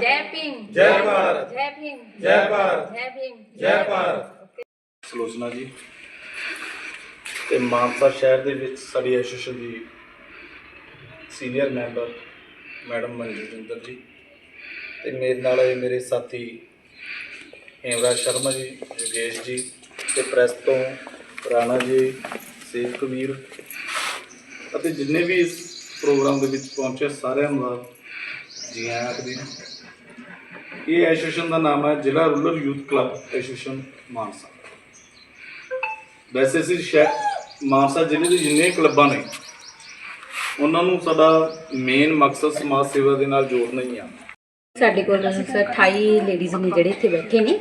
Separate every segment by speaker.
Speaker 1: ਜੈ
Speaker 2: ਭੀਮ ਜੈ
Speaker 1: ਜੈ ਜੈ
Speaker 3: ਸਲੋਚਨਾ ਜੀ ਤੇ ਮਾਨਸਾ ਸ਼ਹਿਰ ਦੇ ਵਿੱਚ ਸਾਡੀ ਐਸੋਸੀਏਸ਼ਨ ਦੀ senior member madam Manjinder ji ਤੇ ਮੇਰੇ ਨਾਲ ਮੇਰੇ ਸਾਥੀ ਹੇਮਰਾਜ ਸ਼ਰਮਾ ਜੀ ਯੋਗੇਸ਼ ਜੀ ਤੇ ਪ੍ਰੈਸ ਤੋਂ ਰਾਣਾ ਜੀ ਸੇਵ ਕਬੀਰ ਅਤੇ ਜਿੰਨੇ ਵੀ ਇਸ ਪ੍ਰੋਗਰਾਮ ਦੇ ਵਿੱਚ ਪਹੁੰਚੇ ਸਾਰਿਆਂ ਨੂੰ ਜੀ ਆਇਆਂ ਆਖਦੀ ਇਹ ਐਸੋਸੀਏਸ਼ਨ ਦਾ ਨਾਮ ਹੈ ਜ਼ਿਲ੍ਹਾ rural youth club, association Mansa. ਵੈਸੇ ਅਸੀਂ ਮਾਨਸਾ ਜ਼ਿਲ੍ਹੇ ਦੇ ਜਿੰਨੇ ਕਲੱਬਾਂ ਨੇ, ਉਹਨਾਂ ਨੂੰ ਸਾਡਾ ਮੇਨ ਮਕਸਦ ਸਮਾਜ ਸੇਵਾ ਦੇ ਨਾਲ ਜੋੜਨਾ ਹੀ ਆ।
Speaker 2: ਸਾਡੇ ਕੋਲ ਸਰ 28 ਲੇਡੀਜ਼ ਨੇ ਜਿਹੜੇ ਇੱਥੇ ਬੈਠੇ ਨੇ।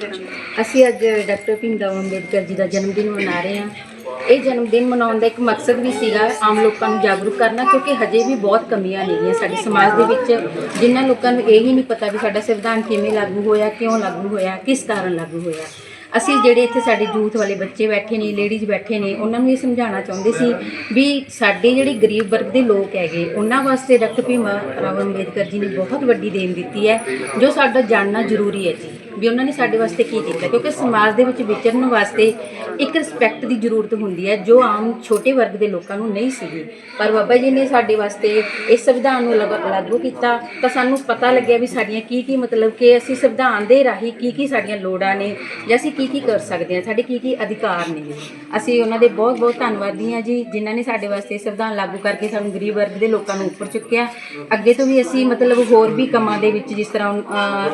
Speaker 2: ਅਸੀਂ ਅੱਜ ਡਾਕਟਰ ਭੀਮਰਾਵ ਅੰਬੇਦਕਰ ਜੀ ਦਾ ਜਨਮ ਦਿਨ ਮਨਾ ਰਹੇ ਹਾਂ। ਇਹ ਜਨਮ ਦਿਨ ਮਨਾਉਣ ਦਾ ਇੱਕ ਮਕਸਦ ਵੀ ਸੀਗਾ ਆਮ ਲੋਕਾਂ ਨੂੰ ਜਾਗਰੂਕ ਕਰਨਾ, ਕਿਉਂਕਿ ਹਜੇ ਵੀ ਬਹੁਤ ਕਮੀਆਂ ਨੇਗੀਆਂ ਸਾਡੇ ਸਮਾਜ ਦੇ ਵਿੱਚ, ਜਿਨ੍ਹਾਂ ਲੋਕਾਂ ਨੂੰ ਇਹ ਹੀ ਨਹੀਂ ਪਤਾ ਵੀ ਸਾਡਾ ਸੰਵਿਧਾਨ ਕਿਵੇਂ ਲਾਗੂ ਹੋਇਆ, ਕਿਉਂ ਲਾਗੂ ਹੋਇਆ, ਕਿਸ ਕਾਰਨ ਲਾਗੂ ਹੋਇਆ। ਅਸੀਂ ਜਿਹੜੇ ਇੱਥੇ ਸਾਡੇ ਯੂਥ ਵਾਲੇ ਬੱਚੇ ਬੈਠੇ ਨੇ ਲੇਡੀਜ਼ ਬੈਠੇ ਨੇ, ਉਹਨਾਂ ਨੂੰ ਇਹ ਸਮਝਾਉਣਾ ਚਾਹੁੰਦੇ ਸੀ ਵੀ ਸਾਡੇ ਜਿਹੜੇ ਗਰੀਬ ਵਰਗ ਦੇ ਲੋਕ ਹੈਗੇ, ਉਹਨਾਂ ਵਾਸਤੇ ਡਾਕਟਰ ਭੀਮ ਰਾਵ ਅੰਬੇਦਕਰ ਜੀ ਨੇ ਬਹੁਤ ਵੱਡੀ ਦੇਣ ਦਿੱਤੀ ਹੈ, ਜੋ ਸਾਡਾ ਜਾਣਨਾ ਜ਼ਰੂਰੀ ਹੈ ਜੀ, ਵੀ ਉਹਨਾਂ ਨੇ ਸਾਡੇ ਵਾਸਤੇ ਕੀ ਕੀਤਾ, ਕਿਉਂਕਿ ਸਮਾਜ ਦੇ ਵਿੱਚ ਵਿਚਰਨ ਵਾਸਤੇ ਇੱਕ ਰਿਸਪੈਕਟ ਦੀ ਜ਼ਰੂਰਤ ਹੁੰਦੀ ਹੈ, ਜੋ ਆਮ ਛੋਟੇ ਵਰਗ ਦੇ ਲੋਕਾਂ ਨੂੰ ਨਹੀਂ ਸੀਗੀ। ਪਰ ਬਾਬਾ ਜੀ ਨੇ ਸਾਡੇ ਵਾਸਤੇ ਇਸ ਸੰਵਿਧਾਨ ਨੂੰ ਲਗ- ਲਾਗੂ ਕੀਤਾ, ਤਾਂ ਸਾਨੂੰ ਪਤਾ ਲੱਗਿਆ ਵੀ ਸਾਡੀਆਂ ਕੀ ਕੀ ਮਤਲਬ ਕਿ ਅਸੀਂ ਸੰਵਿਧਾਨ ਦੇ ਰਾਹੀਂ ਕੀ ਕੀ ਸਾਡੀਆਂ ਲੋੜਾਂ ਨੇ, ਜਾਂ ਅਸੀਂ ਕੀ ਕੀ ਕਰ ਸਕਦੇ ਹਾਂ, ਸਾਡੇ ਕੀ ਕੀ ਅਧਿਕਾਰ ਨੇ। ਅਸੀਂ ਉਹਨਾਂ ਦੇ ਬਹੁਤ ਬਹੁਤ ਧੰਨਵਾਦੀ ਹਾਂ ਜੀ, ਜਿਨ੍ਹਾਂ ਨੇ ਸਾਡੇ ਵਾਸਤੇ ਸੰਵਿਧਾਨ ਲਾਗੂ ਕਰਕੇ ਸਾਨੂੰ ਗਰੀਬ ਵਰਗ ਦੇ ਲੋਕਾਂ ਨੂੰ ਉੱਪਰ ਚੁੱਕਿਆ। ਅੱਗੇ ਤੋਂ ਵੀ ਅਸੀਂ ਮਤਲਬ ਹੋਰ ਵੀ ਕੰਮਾਂ ਦੇ ਵਿੱਚ ਜਿਸ ਤਰ੍ਹਾਂ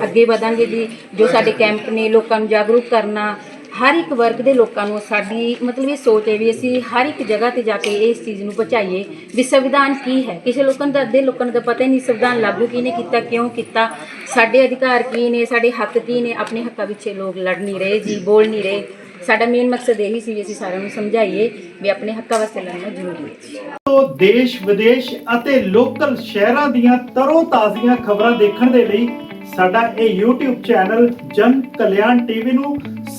Speaker 2: ਅੱਗੇ ਵਧਾਂਗੇ ਜੀ, ਜੋ ਸਾਡੇ ਕੈਂਪ ਨੇ ਲੋਕਾਂ ਨੂੰ ਜਾਗਰੂਕ ਕਰਨਾ ਹਰ ਇੱਕ ਵਰਗ ਦੇ ਲੋਕਾਂ ਨੂੰ ਸਾਡੀ, ਮਤਲਬ ਇਹ ਸੋਚ ਹੈ ਵੀ ਅਸੀਂ ਹਰ ਇੱਕ ਜਗ੍ਹਾ ਤੇ ਜਾ ਕੇ ਇਸ ਚੀਜ਼ ਨੂੰ ਪਹੁੰਚਾਈਏ ਵੀ ਸੰਵਿਧਾਨ ਕੀ ਹੈ। ਕਿਸੇ ਲੋਕਾਂ ਨੂੰ ਅੱਧੇ ਲੋਕਾਂ ਨੂੰ ਤਾਂ ਪਤਾ ਹੀ ਨਹੀਂ ਸੰਵਿਧਾਨ ਲਾਗੂ ਕਿਹਨੇ ਕੀਤਾ, ਕਿਉਂ ਕੀਤਾ, ਸਾਡੇ ਅਧਿਕਾਰ ਕੀ ਨੇ, ਸਾਡੇ ਹੱਕ ਕੀ ਨੇ, ਆਪਣੇ ਹੱਕਾਂ ਪਿੱਛੇ ਲੋਕ ਲੜ ਨਹੀਂ ਰਹੇ ਜੀ, ਬੋਲ ਨਹੀਂ ਰਹੇ। ਸਾਡਾ ਮੇਨ ਮਕਸਦ ਇਹੀ ਸੀ ਵੀ ਅਸੀਂ ਸਾਰਿਆਂ ਨੂੰ ਸਮਝਾਈਏ ਵੀ ਆਪਣੇ ਹੱਕਾਂ ਵਾਸਤੇ ਲੜਨਾ ਜ਼ਰੂਰੀ ਹੈ।
Speaker 4: ਤੋਂ ਦੇਸ਼, ਵਿਦੇਸ਼ ਅਤੇ ਲੋਕਲ ਸ਼ਹਿਰਾਂ ਦੀਆਂ ਤਰੋ ਤਾਜ਼ੀਆਂ ਖਬਰਾਂ ਦੇਖਣ ਦੇ ਲਈ ਸਾਡਾ ਇਹ YouTube ਚੈਨਲ ਜਨ ਕਲਿਆਣ ਟੀਵੀ ਨੂੰ